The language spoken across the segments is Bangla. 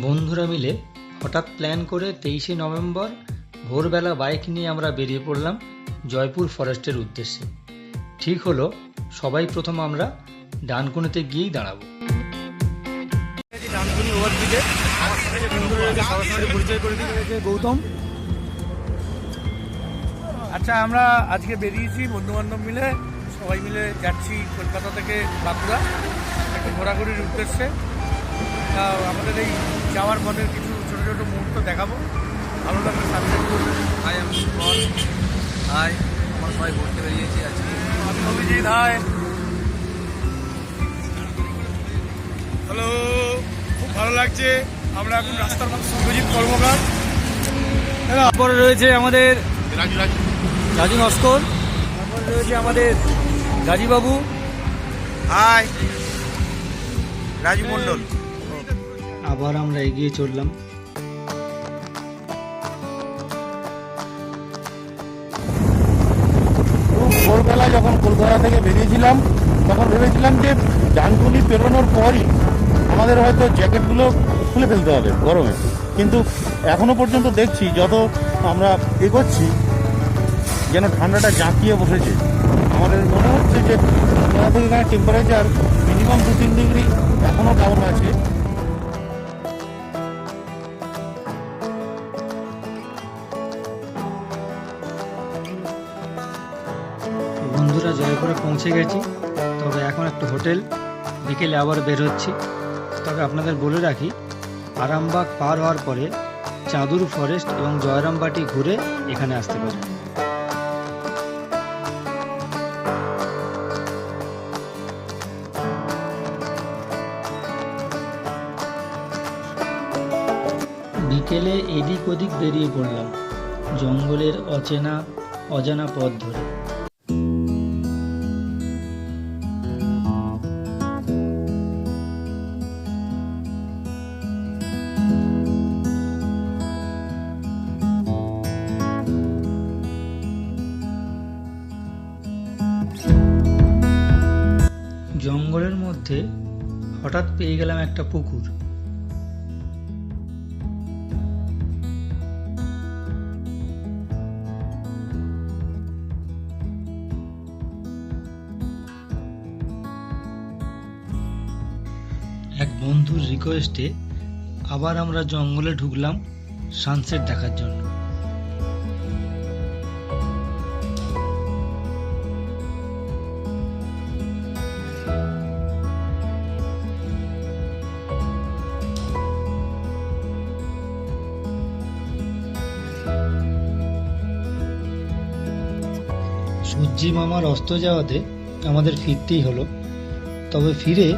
বন্ধুরা মিলে হঠাৎ প্ল্যান করে তেইশে নভেম্বর ভোরবেলা বাইক নিয়ে আমরা বেরিয়ে পড়লাম জয়পুর ফরেস্টের উদ্দেশ্যে। ঠিক হলো, সবাই প্রথম আমরা ডানকুনিতে গিয়েই দাঁড়াবো। পরিচয় গৌতম। আচ্ছা আমরা আজকে বেরিয়েছি বন্ধু বান্ধব মিলে, সবাই মিলে যাচ্ছি কলকাতা থেকে বাঁকুড়া। একটু ঘোরাঘুরির উদ্দেশ্যে। আমাদের এই যাওয়ার পথের কিছু ছোটো ছোটো মুহূর্ত দেখাবো। ভালো লাগবে সাবস্ক্রাইব করবে। হাই আমি সুমন। হাই আমরা সবাই ঘুরতে বেরিয়েছি আজকে। আমি অভিজিৎ হাই। হ্যালো খুব ভালো লাগছে। আমরা এখন রাস্তার মধ্যে সত্যজিৎ কর্মকার। তারপরে রয়েছে আমাদের রাজু রাজু। রাজু নস্কর। তারপরে রয়েছে আমাদের গাজীবাবু। হাই রাজু মণ্ডল। আবার আমরা এগিয়ে চললাম। ভোরবেলা যখন কলকাতা থেকে বেরিয়েছিলাম, তখন ভেবেছিলাম যে ডানকুনি পেরোনোর পরই আমাদের হয়তো জ্যাকেটগুলো খুলে ফেলতে হবে গরমে। কিন্তু এখনও পর্যন্ত দেখছি যত আমরা এগোচ্ছি, যেন ঠান্ডাটা জাঁকিয়ে বসেছে। আমাদের মনে হচ্ছে যে থেকে টেম্পারেচার মিনিমাম দু তিন ডিগ্রি এখনও ডাউন আছে। জয়পুরে পৌঁছে গেছি। তবে এখন একটু হোটেল, বিকেলে আবার বের হচ্ছি। তবে আপনাদের বলে রাখি, আরামবাগ পার হওয়ার পরে চাঁদুর ফরেস্ট এবং জয়রামবাটি ঘুরে এখানে আসতে পারে বিকেলে এদিক ওদিক বেরিয়ে পড়লাম, জঙ্গলের অচেনা, অজানা পথ ধরে। মধ্যে হঠাৎ পেয়ে গেলাম একটা পুকুর। এক বন্ধুর রিকোয়েস্টে আবার আমরা জঙ্গলে ঢুকলাম সানসেট দেখার জন্য। সূর্যি মামার অস্ত যাওয়াতে আমাদের ফিরতেই হলো। তবে ফিরে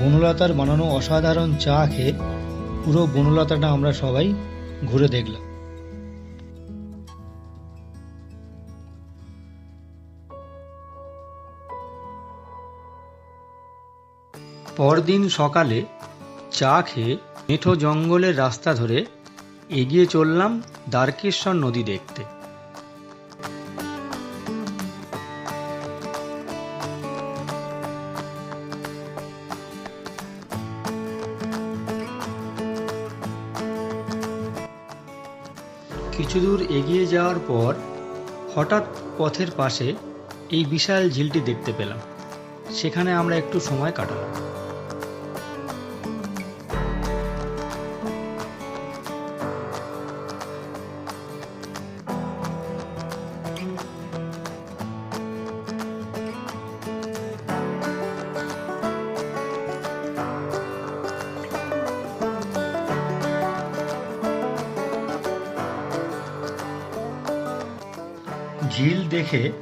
বনলতার বানানো অসাধারণ চা খেয়ে পুরো বনলতাটা আমরা সবাই ঘুরে দেখলাম। পরদিন সকালে চা খেয়ে মেঠো জঙ্গলের রাস্তা ধরে এগিয়ে চললাম দ্বারকেশ্বর নদী দেখতে। কিছু দূর এগিয়ে যাওয়ার পর হঠাৎ পথের পাশে এই বিশাল ঝিলটি দেখতে পেলাম। সেখানে আমরা একটু সময় কাটালাম। ঝিল দেখে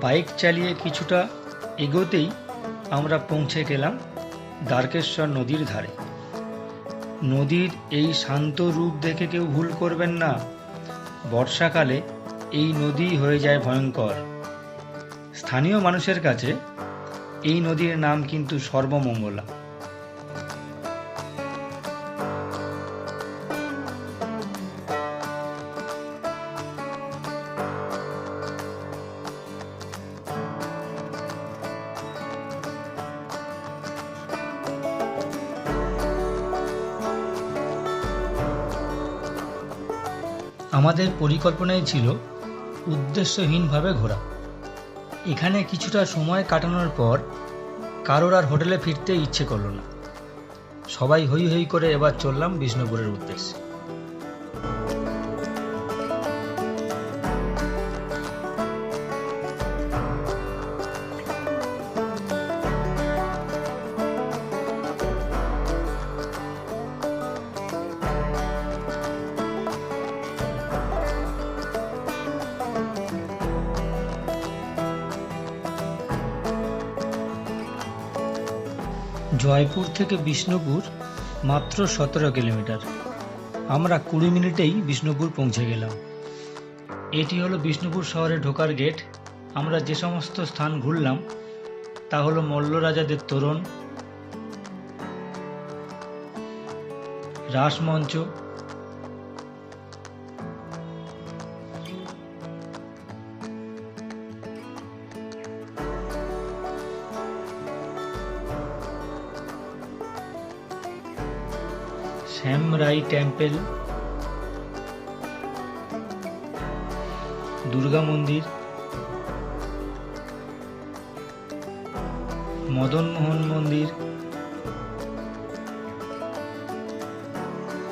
বাইক চালিয়ে কিছুটা এগোতেই আমরা পৌঁছে গেলাম দ্বারকেশ্বর নদীর ধারে। নদীর এই শান্ত রূপ দেখে কেউ ভুল করবেন না। বর্ষাকালে এই নদী হয়ে যায় ভয়ঙ্কর। স্থানীয় মানুষের কাছে এই নদীর নাম কিন্তু সর্বমঙ্গলা। আমাদের পরিকল্পনাই ছিল উদ্দেশ্যহীনভাবে ঘোরা। এখানে কিছুটা সময় কাটানোর পর কারোর আর হোটেলে ফিরতে ইচ্ছে করল না। সবাই হই হই করে এবার চললাম বিষ্ণুপুরের উদ্দেশ্যে। জয়পুর থেকে বিষ্ণুপুর মাত্র সতেরো কিলোমিটার। আমরা কুড়ি মিনিটেই বিষ্ণুপুর পৌঁছে গেলাম। এটি হলো বিষ্ণুপুর শহরে ঢোকার গেট। আমরা যে সমস্ত স্থান ঘুরলাম, তা হলো মল্ল রাজাদের তোরণ, রাসমঞ্চ শ্যামরাই টেম্পল দুর্গা মন্দির মদনমোহন মন্দির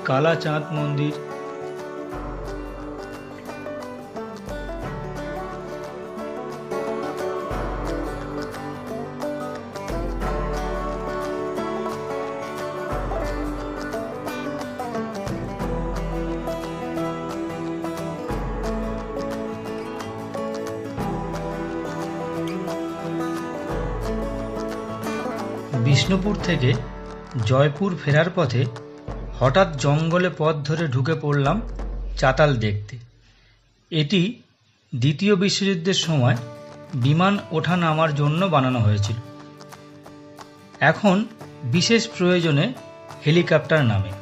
কালাচাঁদ মন্দির বিষ্ণুপুর থেকে জয়পুর ফেরার পথে হঠাৎ জঙ্গলে পথ ধরে ঢুকে পড়লাম চাতাল দেখতে। এটি দ্বিতীয় বিশ্বযুদ্ধের সময় বিমান ওঠা নামার জন্য বানানো হয়েছিল। এখন বিশেষ প্রয়োজনে হেলিকপ্টার নামে।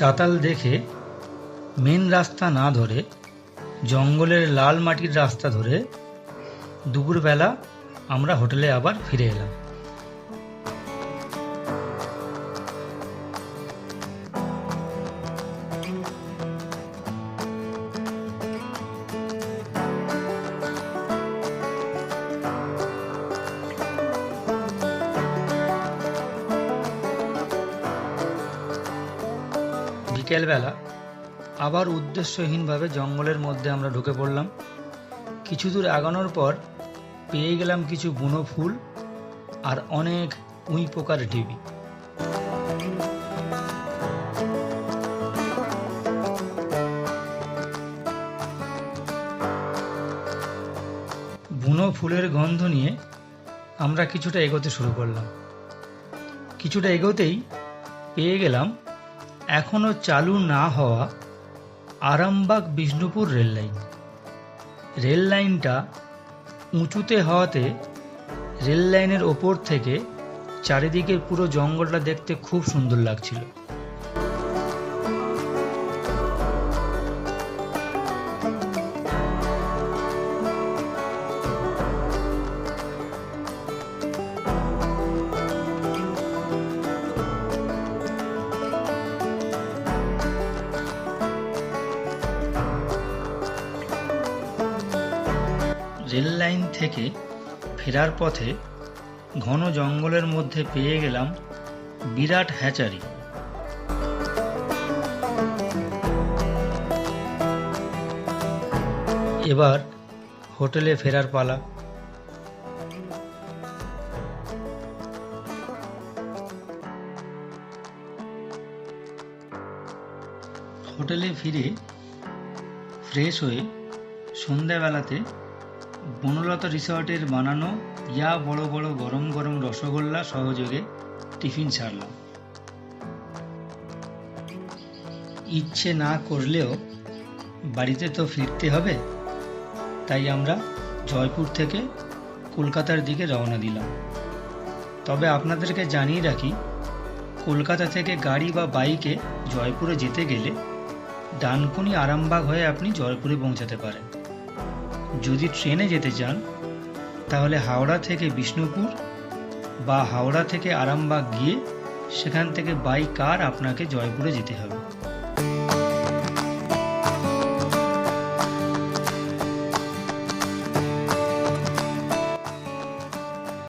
চাতাল দেখে মেন রাস্তা না ধরে জঙ্গলের লাল মাটির রাস্তা ধরে দুপুরবেলা আমরা হোটেলে আবার ফিরে এলাম। বিকেলবেলা আবার উদ্দেশ্যহীনভাবে জঙ্গলের মধ্যে আমরা ঢুকে পড়লাম। কিছু দূর আগানোর পর পেয়ে গেলাম কিছু বুনো ফুল আর অনেক উঁই পোকার ঢিবি। বুনো ফুলের গন্ধ নিয়ে আমরা কিছুটা এগোতে শুরু করলাম। কিছুটা এগোতেই পেয়ে গেলাম এখনও চালু না হওয়া আরামবাগ বিষ্ণুপুর রেললাইন রেল লাইনটা উঁচুতে হওয়াতে রেললাইনের ওপর থেকে চারিদিকের পুরো জঙ্গলটা দেখতে খুব সুন্দর লাগছিল। রেল লাইন থেকে ফেরার পথে ঘন জঙ্গলের মধ্যে পেয়ে গেলাম বিরাট হ্যাচারি। এবার হোটেলে ফেরার পালা। হোটেলে ফিরে ফ্রেশ হয়ে সন্ধ্যাবেলাতে বনলতা রিসর্টের বানানো ইয়া বড় বড় গরম গরম রসগোল্লা সহযোগে টিফিন ছাড়লাম ইচ্ছে না করলেও বাড়িতে তো ফিরতে হবে, তাই আমরা জয়পুর থেকে কলকাতার দিকে রওনা দিলাম। তবে আপনাদেরকে জানিয়ে রাখি, কলকাতা থেকে গাড়ি বা বাইকে জয়পুরে যেতে গেলে ডানকুনি আরামবাগ হয়ে আপনি জয়পুরে পৌঁছাতে পারেন। যদি ট্রেনে যেতে চান, তাহলে হাওড়া থেকে বিষ্ণুপুর বা হাওড়া থেকে আরামবাগ গিয়ে সেখান থেকে বাই কার আপনাকে জয়পুরে যেতে হবে।